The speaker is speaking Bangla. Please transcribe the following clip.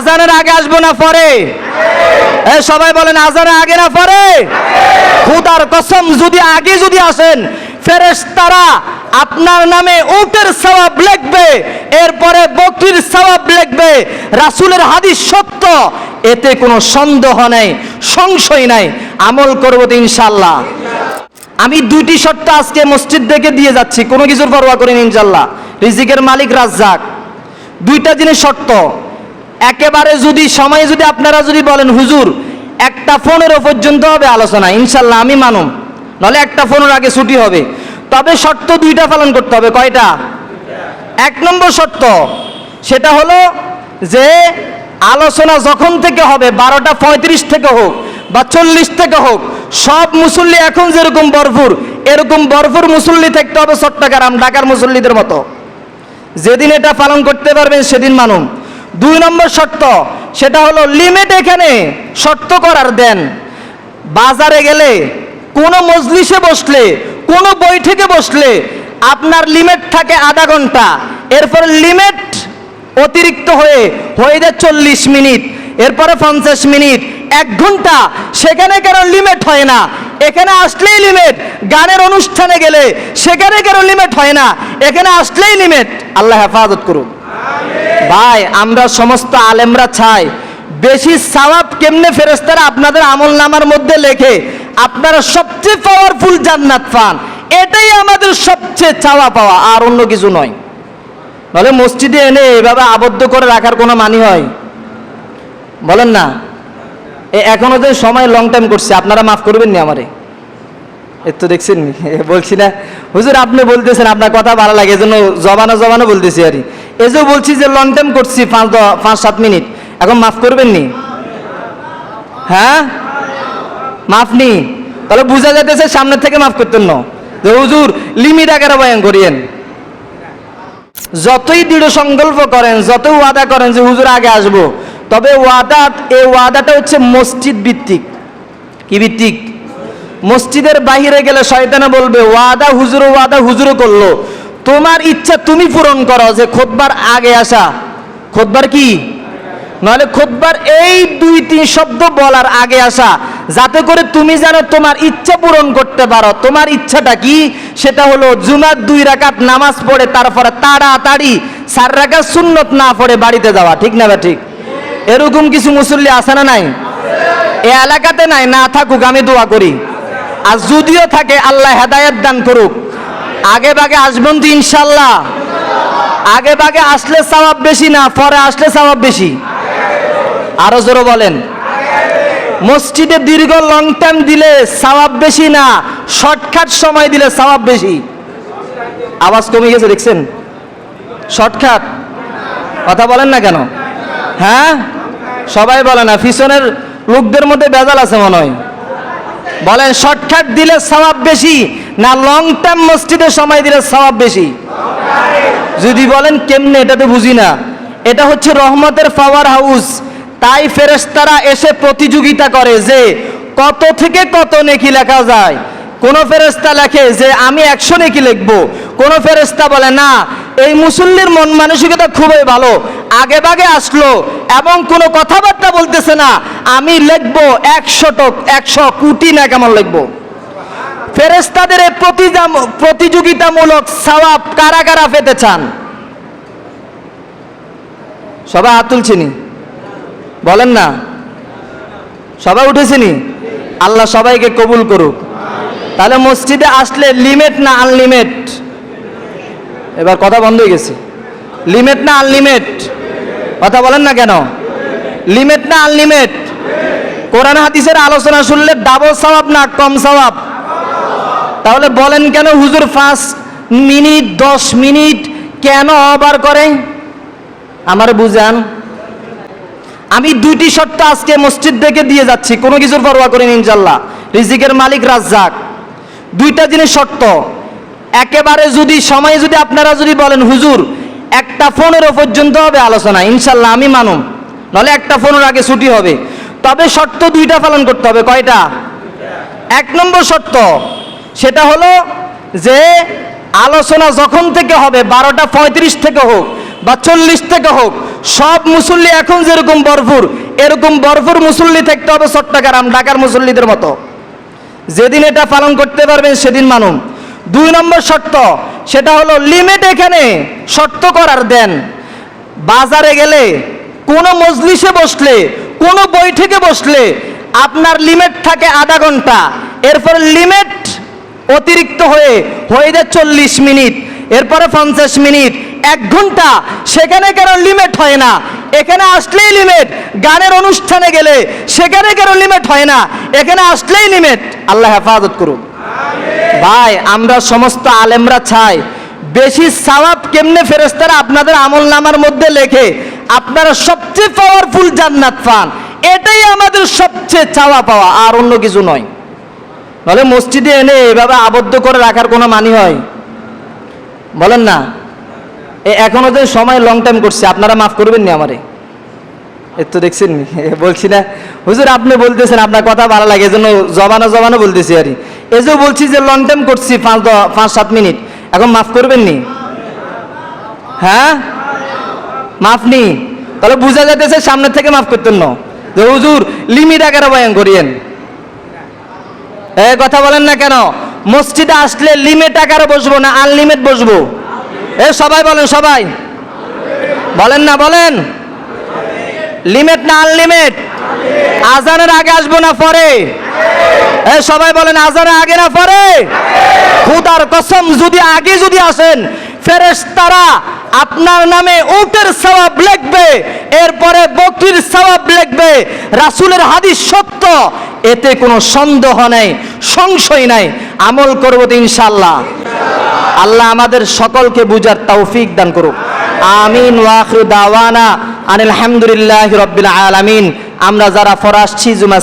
আজানের আগে আসব না পরে? সবাই বলেন, আজানের আগে না পরে? খুদার কসম, যদি আগে যদি আসেন, ফেরেশতারা আপনার নামে উটের সওয়াব লিখবে, এরপরে বকরির সওয়াব লিখবে। রাসুলের হাদিস সত্য, এতে কোনো সন্দেহ নেই, সংশয় নাই, আমল করব তো ইনশাল্লাহ আমি দুইটি শর্ত আজকে মসজিদ থেকে দিয়ে যাচ্ছি, কোনো কিছুর পরোয়া করিনি ইনশাল্লাহ রিজিকের মালিক রাজ্জাক। দুইটা জিনিস শর্ত একেবারে যদি সময় যদি আপনারা যদি বলেন, হুজুর, একটা ফোনেরও পর্যন্ত হবে আলোচনা ইনশাল্লাহ আমি মানুম। নাহলে একটা ফোনের আগে ছুটি হবে। তবে শর্ত দুইটা পালন করতে হবে, কয়টা? এক নম্বর শর্ত, সেটা হলো যে আলোচনা যখন থেকে হবে, বারোটা পঁয়ত্রিশ থেকে হোক বা চল্লিশ থেকে হোক, সব মুসল্লি এখন যেরকম বরফুর এরকম বরফুর মুসল্লি থাকতে হবে চট্টগ্রাম, ঢাকার মুসল্লিদের মতো। যেদিন এটা পালন করতে পারবেন, সেদিন মানুন দুই নম্বর শর্ত, সেটা হলো লিমিট এখানে শর্ত করার দেন। বাজারে গেলে, কোনো মজলিসে বসলে, কোনো বৈঠকে বসলে আপনার লিমিট থাকে আধা ঘণ্টা। এরপর লিমিট অতিরিক্ত হয়ে হয়ে যায় চল্লিশ মিনিট, এরপরে পঞ্চাশ মিনিট, এক ঘণ্টা। সেখানে কেন লিমিট হয় না? এখানে আসলেই লিমিট গানের অনুষ্ঠানে গেলে, সেখানে কেন লিমিট হয় না? এখানে আসলেই লিমিট আল্লাহ হেফাজত করুন। ভাই, আমরা সমস্ত আলেমরা চাই। বেশি সওয়াব কেমনে ফেরেস্তারা আপনাদের আমল নামার মধ্যে লেখে? আপনারা সবচেয়ে পাওয়ারফুল জান্নাত পান। এটাই আমাদের সবচেয়ে চাওয়া পাওয়া, আর অন্য কিছু নয়। বলে মসজিদে এনে এভাবে আবদ্ধ করে রাখার কোনো মানি হয়? বলেন না। এ এখনও যে সময় লং টাইম করছে, আপনারা মাফ করবেন নি আমারে। এ তো দেখছেন বলছি না। হুজুর, আপনি বলতেছেন, আপনার কথা ভালো লাগে, এজন্য জবানো জবানো বলতেছি আর এই যে বলছি যে লং টাইম করছি, পাঁচ পাঁচ সাত মিনিট, এখন মাফ করবেন নি হ্যাঁ? মাফ নি? তাহলে বোঝা যাইতেছে সামনে থেকে মাফ করতেন না। যে হুজুর লিমিট আকারে বয়ান করিয়েন। যতই দৃঢ় সংকল্প করেন, যতই ওয়াদা করেন যে হুজুর আগে আসব, তবে ওয়াদা, এই ওয়াদাটা হচ্ছে মসজিদ ভিত্তিক। কি ভিত্তিক? মসজিদের বাইরে গেলে শয়তানে বলবে, ওয়াদা হুজুর, ওয়াদা হুজুরও করল। তোমার ইচ্ছা তুমি পূরণ করো যে খোদবার আগে আসা। খোদবার কি? নাহলে খোদবার এই দুই, তিন শব্দ বলার আগে আসা। যাতে করে তুমি যেন তোমার ইচ্ছা পূরণ করতে পারো। তোমার ইচ্ছাটা কি? সেটা হলো জুমার দুই রাকাত নামাজ পড়ে, তারপরে তাড়াতাড়ি চার রাকাত সুন্নত না পড়ে বাড়িতে যাওয়া। ঠিক না বা ঠিক এরকম কিছু মুসল্লি আছে না নাই? এ এলাকাতে নাই, না থাকুক, আমি দোয়া করি। আর যদিও থাকে, আল্লাহ হেদায়েত দান করুক। আগে বাগে আসবেন তো ইনশাল্লাহ। আগে বাগে আসলে সওয়াব বেশি না, পরে আসলে সওয়াব বেশি। আরও জোরে বলেন। মসজিদে দীর্ঘ লং টাইম দিলে সওয়াব বেশি না শর্টকাট সময় দিলে সওয়াব বেশি। আওয়াজ কমে গেছে, দেখছেন? শর্টকাট কথা বলেন না কেন? হ্যাঁ? সবাই বলে না, পিছনের লোকদের মধ্যে বেজাল আছে মনে হয়। বলেন শর্টকাট দিলে সওয়াব বেশি না লং টার্ম মসজিদে সময় দিলে সওয়াব বেশি? যদি বলেন, কেমনে? এটা তো বুঝি না। এটা হচ্ছে রহমতের পাওয়ার হাউস তাই ফেরেশতারা এসে প্রতিযোগিতা করে যে কত থেকে কত নেকি লেখা যায়। কোন ফেরেশতা লেখে যে, আমি একশো নেকি লিখব। কোন ফেরেশতা বলে, না এই মুসল্লির মন মানসিকতা খুবই ভালো। আগে বাগে আসলো এবং কোনো কথাবার্তা বলতেছে না। আমি লিখব একশো টক একশো কোটি না কেমন লিখব। ফেরেস্তাদের প্রতিযোগিতামূলক সওয়াব কারা কারা পেতে চান? সবাই হাত তুলছিনি? বলেন না। সবাই উঠেছিনি? আল্লাহ সবাইকে কবুল করুক। তাহলে মসজিদে আসলে লিমিট না আনলিমিট এবার কথা বন্ধ হয়ে গেছে। লিমিট না আনলিমিট কথা বলেন না কেন? লিমিট না আনলিমিট কোরআন হাদিসের আলোচনা শুনলে ডাবল সওয়াব না কম সওয়াব তাহলে বলেন কেন হুজুর পাঁচ মিনিট, দশ মিনিট কেন অবার করে? আমার বুঝান। আমি দুইটি শর্ত আজকে মসজিদ থেকে দিয়ে যাচ্ছি, কোনো কিছুর পরোয়া করিনি ইনশাল্লাহ। রিজিকের মালিক রাজ্জাক। দুইটা জিনিস শর্ত। একেবারে যদি সময় যদি আপনারা যদি বলেন, হুজুর, একটা ফোনেরও পর্যন্ত হবে আলোচনা ইনশাল্লাহ আমি মানুম নাহলে একটা ফোনের আগে ছুটি হবে। তবে শর্ত দুইটা পালন করতে হবে, কয়টা? এক নম্বর শর্ত, সেটা হলো যে আলোচনা যখন থেকে হবে, বারোটা পঁয়ত্রিশ থেকে হোক বা চল্লিশ থেকে হোক, সব মুসল্লি এখন যেরকম বরফুর এরকম বরফুর মুসল্লি থাকতে হবে চট্টগ্রাম, ঢাকার মুসল্লিদের মতো। যেদিন এটা পালন করতে পারবেন, সেদিন মানুন দুই নম্বর শর্ত, সেটা হলো লিমিট এখানে শর্ত করার দেন। বাজারে গেলে, কোনো মজলিসে বসলে, কোনো বৈঠকে বসলে আপনার লিমিট থাকে আধা ঘণ্টা। এরপর লিমিট অতিরিক্ত হয়ে হয়ে যায় চল্লিশ মিনিট, এরপরে পঞ্চাশ মিনিট, এক ঘণ্টা। সেখানে কেন লিমিট হয় না। এখানে আসলেই লিমিট গানের অনুষ্ঠানে গেলে সেখানে কেন লিমিট হয় না। এখানে আসলেই লিমিট আল্লাহ হেফাজত করুক। ভাই, আমরা সমস্ত আলেমরা চাই। বেশি সওয়াব কেমনে ফেরেস্তারা আপনাদের আমল নামার মধ্যে লেখে? আপনারা সবচেয়ে পাওয়ারফুল জান্নাত পান। এটাই আমাদের সবচেয়ে চাওয়া পাওয়া, আর অন্য কিছু নয়। বলে মসজিদে এনে এভাবে আবদ্ধ করে রাখার কোনো মানি হয়? বলেন না। এ এখনও যে সময় লং টাইম করছে, আপনারা মাফ করবেন না আমারে? এ তো দেখছেন বলছি না। হুজুর, আপনি বলতেছেন আপনার কথা ভালো লাগে, এজন্য জবানো জবানো বলতেছি আর যে বলছি যে লং টাইম করছি, পাঁচ পাঁচ সাত মিনিট। এখন মাফ করবেন নি হ্যাঁ? মাফ নি? তাহলে বোঝা যাইতেছে সামনের থেকে মাফ করতেন না। যে হুজুর লিমিট আকারে বয়ান করিয়েন। এ, কথা বলেন না কেন? মসজিদে আসলে লিমিট আকারে বসবো না আনলিমিট বসবো? এ, সবাই বলেন সবাই। বলেন না, বলেন। লিমিট না আনলিমিট? আজানের আগে আসব না পরে? সবাই বলেন, আজানের আগে না পরে? খুদার কসম, যদি আগে যদি আসেন, ফেরেশতারা আপনার নামে উটের সওয়াব লিখবে, এরপরে বকরির সওয়াব লিখবে। রাসূলের হাদিস সত্য, এতে কোনো সন্দেহ নেই, সংশয় নাই। আমল করব তো ইনশাআল্লাহ। আল্লাহ আমাদের সকলকে বুঝার তৌফিক দান করুক। আমিন ওয়াখির দাওয়ানা। আনিল হামদুলিল্লাহি রব্বিল আলমিন। আমরা যারা ফরাসছি জুমা